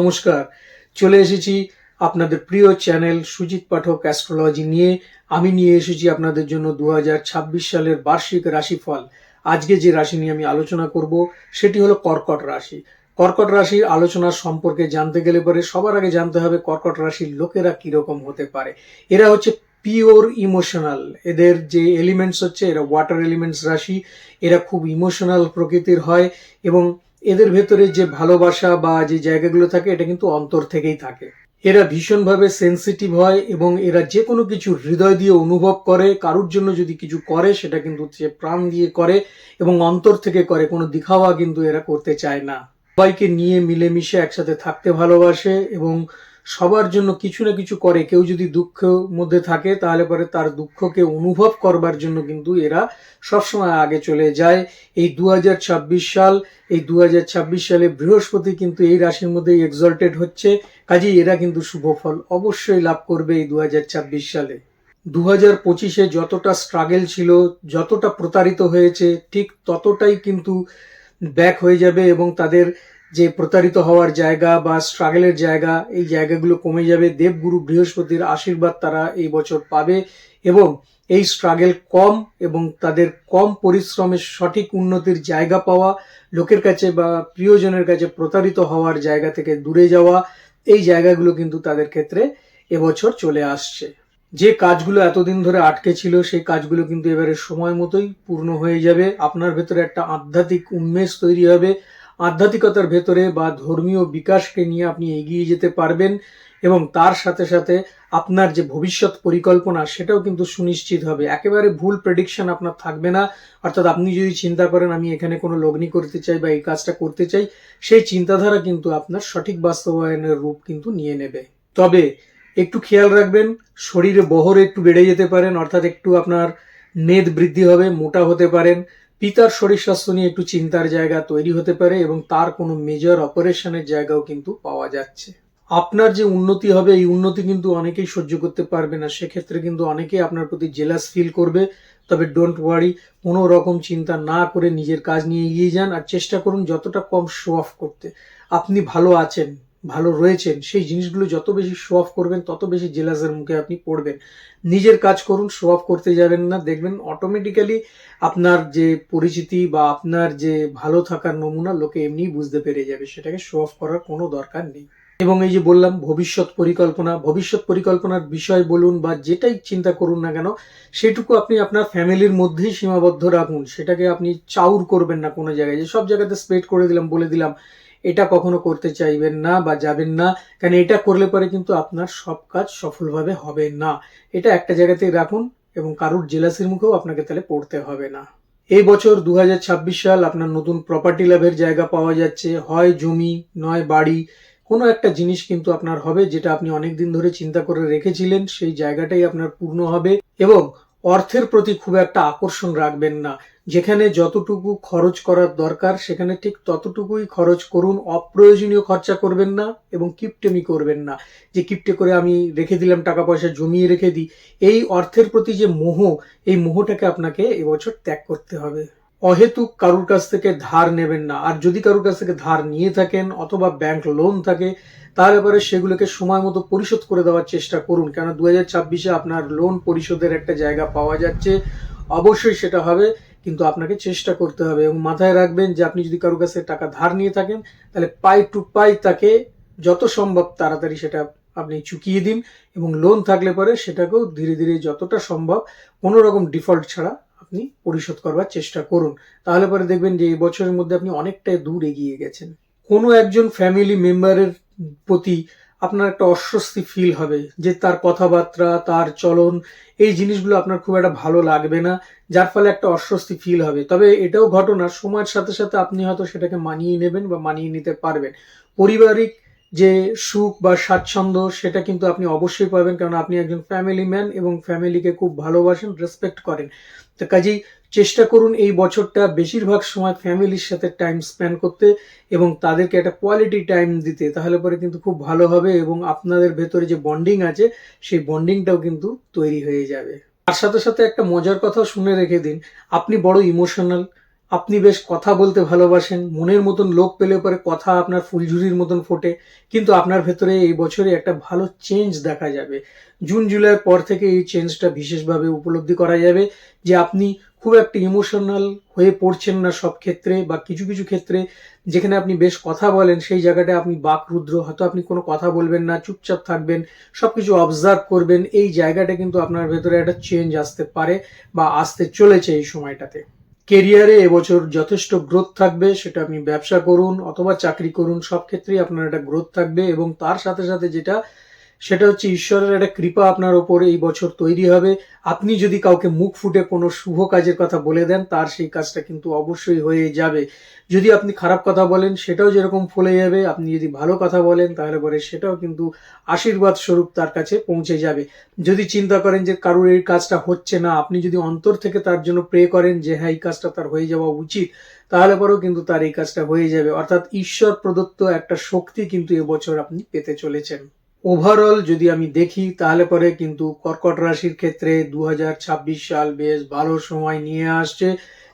নমস্কার। চলে এসেছি আপনাদের প্রিয় চ্যানেল সুজিত পাঠক অ্যাস্ট্রোলজি নিয়ে। আমি নিয়ে এসেছি আপনাদের জন্য দু হাজার ছাব্বিশ সালের বার্ষিক রাশিফল। আজকে যে রাশি নিয়ে আমি আলোচনা করব, সেটি হলো কর্কট রাশি। কর্কট রাশির আলোচনা সম্পর্কে জানতে গেলে পরে সবার আগে জানতে হবে কর্কট রাশির লোকেরা কীরকম হতে পারে। এরা হচ্ছে পিওর ইমোশনাল। এদের যে এলিমেন্টস হচ্ছে, এরা ওয়াটার এলিমেন্টস রাশি। এরা খুব ইমোশনাল প্রকৃতির হয় এবং এদের ভেতরে যে ভালোবাসা বা যে জায়গাগুলো থাকে, এটা কিন্তু অন্তর থেকেই থাকে। এরা ভীষণভাবে সেন্সিটিভ হয় এবং এরা যে কোনো কিছু হৃদয় দিয়ে অনুভব করে, কারুর জন্য যদি কিছু করে, সেটা কিন্তু সে প্রাণ দিয়ে করে এবং অন্তর থেকে করে, কোনো দিখাওয়া কিন্তু এরা করতে চায় না। সবাইকে নিয়ে মিলেমিশে একসাথে থাকতে ভালোবাসে এবং সবার জন্য কিছু না কিছু করে। কেউ যদি দুঃখ মধ্যে থাকে, তাহলে পরে তার দুঃখকে অনুভব করবার জন্য কিন্তু এরা সবসময় আগে চলে যায়। এই দু হাজার ছাব্বিশ সাল, এই দু হাজার ছাব্বিশ সালে বৃহস্পতি কিন্তু এই রাশির মধ্যেই এক্সল্টেড হচ্ছে। কাজেই এরা কিন্তু শুভ ফল অবশ্যই লাভ করবে এই দু হাজার ছাব্বিশ সালে। দু হাজার পঁচিশে যতটা স্ট্রাগেল ছিল, যতটা প্রতারিত হয়েছে, ঠিক ততটাই কিন্তু ব্যাক হয়ে যাবে এবং তাদের যে প্রতারিত হওয়ার জায়গা বা স্ট্রাগলের জায়গা, এই জায়গাগুলো কমে যাবে। দেবগুরু বৃহস্পতির আশীর্বাদ তারা এই বছর পাবে এবং এই স্ট্রাগেল কম এবং তাদের কম পরিশ্রমের সঠিক উন্নতির জায়গা পাওয়া, লোকের কাছে বা প্রিয়জনের কাছে প্রতারিত হওয়ার জায়গা থেকে দূরে যাওয়া, এই জায়গাগুলো কিন্তু তাদের ক্ষেত্রে এবছর চলে আসছে। যে কাজগুলো এতদিন ধরে আটকে ছিল, সেই কাজগুলো কিন্তু এবারে সময় মতোই পূর্ণ হয়ে যাবে। আপনার ভেতরে একটা আধ্যাত্মিক উন্মেষ তৈরি হবে। আধ্যাত্মিকতার ভেতরে বা ধর্মীয় বিকাশকে নিয়ে আপনি এগিয়ে যেতে পারবেন এবং তার সাথে সাথে আপনার যে ভবিষ্যৎ পরিকল্পনা, সেটাও কিন্তু সুনিশ্চিত হবে। একেবারে ভুল প্রেডিকশন আপনার থাকবে না। অর্থাৎ আপনি যদি চিন্তা করেন, আমি এখানে কোনো লগ্নি করতে চাই বা এই কাজটা করতে চাই, সেই চিন্তাধারা কিন্তু আপনার সঠিক বাস্তবায়নের রূপ কিন্তু নিয়ে নেবে। তবে একটু খেয়াল রাখবেন, শরীরে বহর একটু বেড়ে যেতে পারেন, অর্থাৎ একটু আপনার মেদ বৃদ্ধি হবে, মোটা হতে পারেন। পিতার শরীর স্বাস্থ্য নিয়ে একটু চিন্তার জায়গা তৈরি হতে পারে এবং তার কোনো মেজর অপারেশনের জায়গাও কিন্তু পাওয়া যাচ্ছে। আপনার যে উন্নতি হবে, এই উন্নতি কিন্তু অনেকেই সহ্য করতে পারবে না। সেক্ষেত্রে কিন্তু অনেকেই আপনার প্রতি জেলাস ফিল করবে। তবে ডোন্ট ওয়ারি কোনো রকম চিন্তা না করে নিজের কাজ নিয়ে এগিয়ে যান আর চেষ্টা করুন যতটা কম শো অফ করতে। আপনি ভালো আছেন। ভালো রয়েছেন, সেই জিনিসগুলো যত বেশি শো অফ করবেন, তত বেশি জেলাসের মুখে আপনি পড়বেন। নিজের কাজ করুন শো অফ করতে যাবেন না, দেখবেন অটোমেটিক্যালি আপনার যে পরিচিতি বা আপনার যে ভালো থাকার নমুনা, লোকে এমনিই বুঝতে পেরে যাবে, সেটাকে শো অফ করার কোনো দরকার নেই। এবং এই যে বললাম, ভবিষ্যৎ পরিকল্পনা, ভবিষ্যৎ পরিকল্পনার বিষয় বলুন বা যেটাই চিন্তা করুন না কেন, সেটুকু আপনি আপনার ফ্যামিলির মধ্যেই সীমাবদ্ধ রাখুন, সেটাকে আপনি চাউর করবেন না কোনো জায়গায়, যে সব জায়গাতে স্প্রেড করে দিলাম, বলে দিলাম এটা কখনো করতে চাইবেন না বা যাবেন না, কারণ এটা করলে পরে কিন্তু আপনার সব কাজ সফলভাবে হবে না। এটা একটা জায়গাতেই রাখুন এবং কারুর জেলাসির মুখেও আপনাকে তাহলে পড়তে হবে না। এই বছর দু হাজার ছাব্বিশ সাল আপনার নতুন প্রপার্টি লাভের জায়গা পাওয়া যাচ্ছে। হয় জমি, নয় বাড়ি, কোনো একটা জিনিস কিন্তু আপনার হবে যেটা আপনি অনেক দিন ধরে চিন্তা করে রেখেছিলেন, সেই জায়গাটাই আপনার পূর্ণ হবে এবং অর্থের প্রতি খুব একটা আকর্ষণ রাখবেন না। যেখানে যতটুকু খরচ করার দরকার, সেখানে ঠিক ততটুকুই খরচ করুন। অপ্রয়োজনীয় খরচা করবেন না এবং কিপটেমি করবেন না। যে কিপটে করে আমি রেখে দিলাম টাকা পয়সা জমিয়ে রেখে দিই, এই অর্থের প্রতি যে মোহ, এই মোহটাকে আপনাকে এবছর ত্যাগ করতে হবে। অহেতুক কারুর কাছ থেকে ধার নেবেন না। আর যদি কারুর কাছ থেকে ধার নিয়ে থাকেন অথবা ব্যাংক লোন থাকে, তার ব্যাপারে সেগুলোকে সময় মতো পরিশোধ করে দেওয়ার চেষ্টা করুন। কেন দু হাজার ছাব্বিশে আপনার লোন পরিশোধের একটা জায়গা পাওয়া যাচ্ছে। অবশ্যই সেটা হবে, কিন্তু আপনাকে চেষ্টা করতে হবে এবং মাথায় রাখবেন যে আপনি যদি কারোর কাছে টাকা ধার নিয়ে থাকেন, তাহলে পাই টু পাই তাকে যত সম্ভব তাড়াতাড়ি সেটা আপনি চুকিয়ে দিন এবং লোন থাকলে পরে সেটাকেও ধীরে ধীরে যতটা সম্ভব কোনো রকম ডিফল্ট ছাড়া আপনি পরিশোধ করবার চেষ্টা করুন। তাহলে পরে দেখবেন যে এই বছরের মধ্যে আপনি অনেকটাই দূর এগিয়ে গেছেন। কোনো একজন ফ্যামিলি মেম্বারের প্রতি আপনার একটা অস্বস্তি ফিল হবে যে তার কথাবার্তা, তার চলন, এই জিনিসগুলো আপনার খুব একটা ভালো লাগবে না, যার ফলে একটা অস্বস্তি ফিল হবে। তবে এটাও ঘটনা, সময়ের সাথে সাথে আপনি হয়তো সেটাকে মানিয়ে নেবেন বা মানিয়ে নিতে পারবেন। পারিবারিক যে সুখ বা স্বাচ্ছন্দ্য সেটা কিন্তু আপনি অবশ্যই পাবেন, কারণ আপনি একজন ফ্যামিলি ম্যান এবং ফ্যামিলিকে খুব ভালোবাসেন রেসপেক্ট করেন। তো কাজেই চেষ্টা করুন এই বছরটা বেশিরভাগ সময় ফ্যামিলির সাথে টাইম স্পেন্ড করতে এবং তাদেরকে একটা কোয়ালিটি টাইম দিতে, তাহলে পরে কিন্তু খুব ভালো হবে এবং আপনাদের ভেতরে যে বন্ডিং আছে, সেই বন্ডিংটাও কিন্তু তৈরি হয়ে যাবে। তার সাথে সাথে একটা মজার কথা শুনে রেখে দিন, আপনি বড় ইমোশনাল আপনি বেশ কথা বলতে ভালোবাসেন, মনের মতন লোক পেলে পরে কথা আপনার ফুলঝুরির মতন ফোটে, কিন্তু আপনার ভেতরে এই বছরে একটা ভালো চেঞ্জ দেখা যাবে। জুন, জুলাইয়ের পর থেকে এই চেঞ্জটা বিশেষভাবে উপলব্ধি করা যাবে যে আপনি খুব একটা ইমোশনাল হয়ে পড়ছেন না সব ক্ষেত্রে বা কিছু কিছু ক্ষেত্রে যেখানে আপনি বেশ কথা বলেন, সেই জায়গাটা আপনি বাকরুদ্র, হয়তো আপনি কোনো কথা বলবেন না, চুপচাপ থাকবেন সব কিছু অবজার্ভ করবেন, এই জায়গাটা কিন্তু আপনার ভেতরে একটা চেঞ্জ আসতে পারে বা আসতে চলেছে এই সময়টাতে। কেরিয়ারে এবছর যথেষ্ট গ্রোথ থাকবে, সেটা আপনি ব্যবসা করুন অথবা চাকরি করুন, সব ক্ষেত্রেই আপনার একটা গ্রোথ থাকবে এবং তার সাথে সাথে যেটা সেটা হচ্ছে ঈশ্বরের একটা কৃপা আপনার ওপর এই বছর তৈরি হবে। আপনি যদি কাউকে মুখ ফুটে কোনো শুভ কাজের কথা বলে দেন, তার সেই কাজটা কিন্তু অবশ্যই হয়ে যাবে। যদি আপনি খারাপ কথা বলেন, সেটাও যেরকম ফলে যাবে। আপনি যদি ভালো কথা বলেন, তাহলে পরে সেটাও কিন্তু আশীর্বাদ স্বরূপ তার কাছে পৌঁছে যাবে। যদি চিন্তা করেন যে কারোর এই কাজটা হচ্ছে না, আপনি যদি অন্তর থেকে তার জন্য প্রে করেন যে হ্যাঁ এই কাজটা তার হয়ে যাওয়া উচিত তাহলে পরেও কিন্তু তার এই কাজটা হয়ে যাবে। অর্থাৎ ঈশ্বর প্রদত্ত একটা শক্তি কিন্তু এবছর আপনি পেতে চলেছেন। ওভারঅল যদি আমি দেখি, তাহলে পরে কিন্তু কর্কট রাশির ক্ষেত্রে দু হাজার ছাব্বিশ সাল বেশ ভালো সময় নিয়ে আসছে।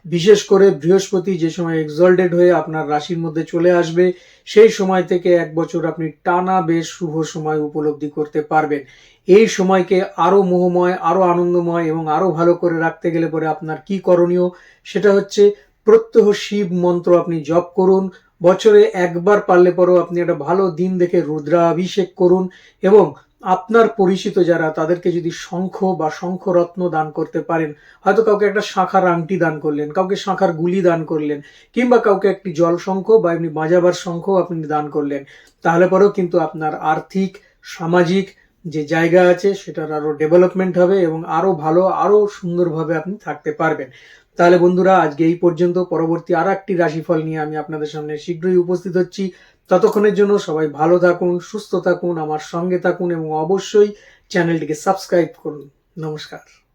বিশেষ করে বৃহস্পতি যে সময় এক্সল্টেড হয়ে আপনার রাশির মধ্যে চলে আসবে, সেই সময় থেকে এক বছর আপনি টানা বেশ শুভ সময় উপলব্ধি করতে পারবেন। এই সময়কে আরও মোহময় আরও আনন্দময় এবং আরও ভালো করে রাখতে গেলে পরে আপনার কি করণীয়? সেটা হচ্ছে প্রত্যহ শিব মন্ত্র আপনি জপ করুন। বছরে একবার পারলে পরেও আপনি একটা ভালো দিন দেখে রুদ্রাভিষেক করুন এবং আপনার পরিচিত যারা, তাদেরকে যদি শঙ্খ বা শঙ্খ রত্ন দান করতে পারেন, হয়তো কাউকে একটা শাঁখার আংটি দান করলেন, কাউকে শাঁখার গুলি দান করলেন, কিংবা কাউকে একটি জল শঙ্খ বা এমনি বাজাবার শঙ্খ আপনি দান করলেন, তাহলে পরেও কিন্তু আপনার আর্থিক, সামাজিক যে জায়গা আছে সেটার আরও ডেভেলপমেন্ট হবে এবং আরও ভালো, আরও সুন্দরভাবে আপনি থাকতে পারবেন। তাহলে বন্ধুরা, আজকে এই পর্যন্ত। পরবর্তী আর একটি রাশিফল নিয়ে আমি আপনাদের সামনে শীঘ্রই উপস্থিত হচ্ছি। ততক্ষণের জন্য সবাই ভালো থাকুন, সুস্থ থাকুন, আমার সঙ্গে থাকুন এবং অবশ্যই চ্যানেলটিকে সাবস্ক্রাইব করুন। নমস্কার।